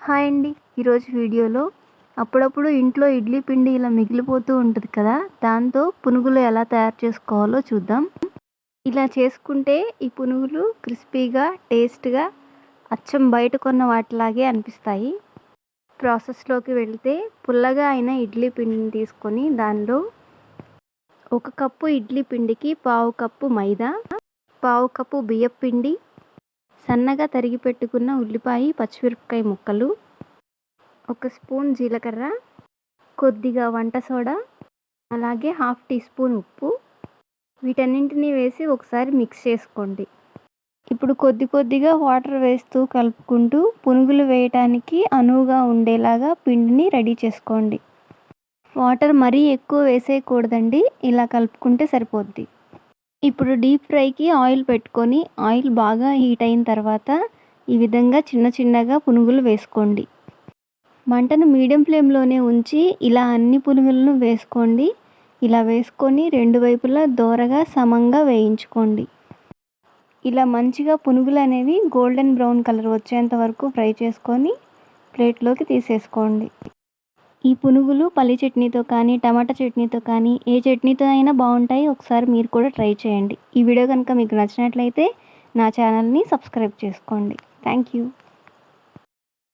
Hi అండి. ఈరోజు వీడియోలో అప్పుడప్పుడు ఇంట్లో ఇడ్లీ పిండి ఇలా మిగిలిపోతూ ఉంటుంది కదా దాంతో పునుగులు ఎలా తయారు చేసుకోవాలో చూద్దాం. ఇలా చేసుకుంటే ఈ పునుగులు క్రిస్పీగా టేస్ట్గా అచ్చం బయట కొన్న వాటిలాగే అనిపిస్తాయి. ప్రాసెస్లోకి వెళితే పుల్లగా అయిన ఇడ్లీ పిండిని తీసుకొని దానిలో ఒక కప్పు ఇడ్లీ పిండికి పావు కప్పు మైదా పావు కప్పు బియ్యపిండి సన్నగా తరిగి పెట్టుకున్న ఉల్లిపాయ పచ్చిమిరపకాయ ముక్కలు ఒక స్పూన్ జీలకర్ర కొద్దిగా వంట సోడా అలాగే హాఫ్ టీ స్పూన్ ఉప్పు. వీటన్నింటినీ వేసి ఒకసారి మిక్స్ చేసుకోండి. ఇప్పుడు కొద్ది కొద్దిగా వాటర్ వేస్తూ కలుపుకుంటూ పునుగులు వేయటానికి అనువుగా ఉండేలాగా పిండిని రెడీ చేసుకోండి. వాటర్ మరీ ఎక్కువ వేసేయకూడదండి. ఇలా కలుపుకుంటే సరిపోద్ది. ఇప్పుడు డీప్ ఫ్రైకి ఆయిల్ పెట్టుకొని ఆయిల్ బాగా హీట్ అయిన తర్వాత ఈ విధంగా చిన్న చిన్నగా పునుగులు వేసుకోండి. మంటను మీడియం ఫ్లేమ్లోనే ఉంచి ఇలా అన్ని పునుగులను వేసుకోండి. ఇలా వేసుకొని రెండు వైపులా దోరగా సమంగా వేయించుకోండి. ఇలా మంచిగా పునుగులు అనేవి గోల్డెన్ బ్రౌన్ కలర్ వచ్చేంత వరకు ఫ్రై చేసుకొని ప్లేట్లోకి తీసేసుకోండి. ఈ పునుగులు పల్లి చట్నీతో కానీ టమాటా చట్నీతో కానీ ఏ చట్నీతో అయినా బాగుంటాయి. ఒకసారి మీరు కూడా ట్రై చేయండి. ఈ వీడియో కనుక మీకు నచ్చినట్లయితే నా ఛానల్ని సబ్స్క్రైబ్ చేసుకోండి. Thank you.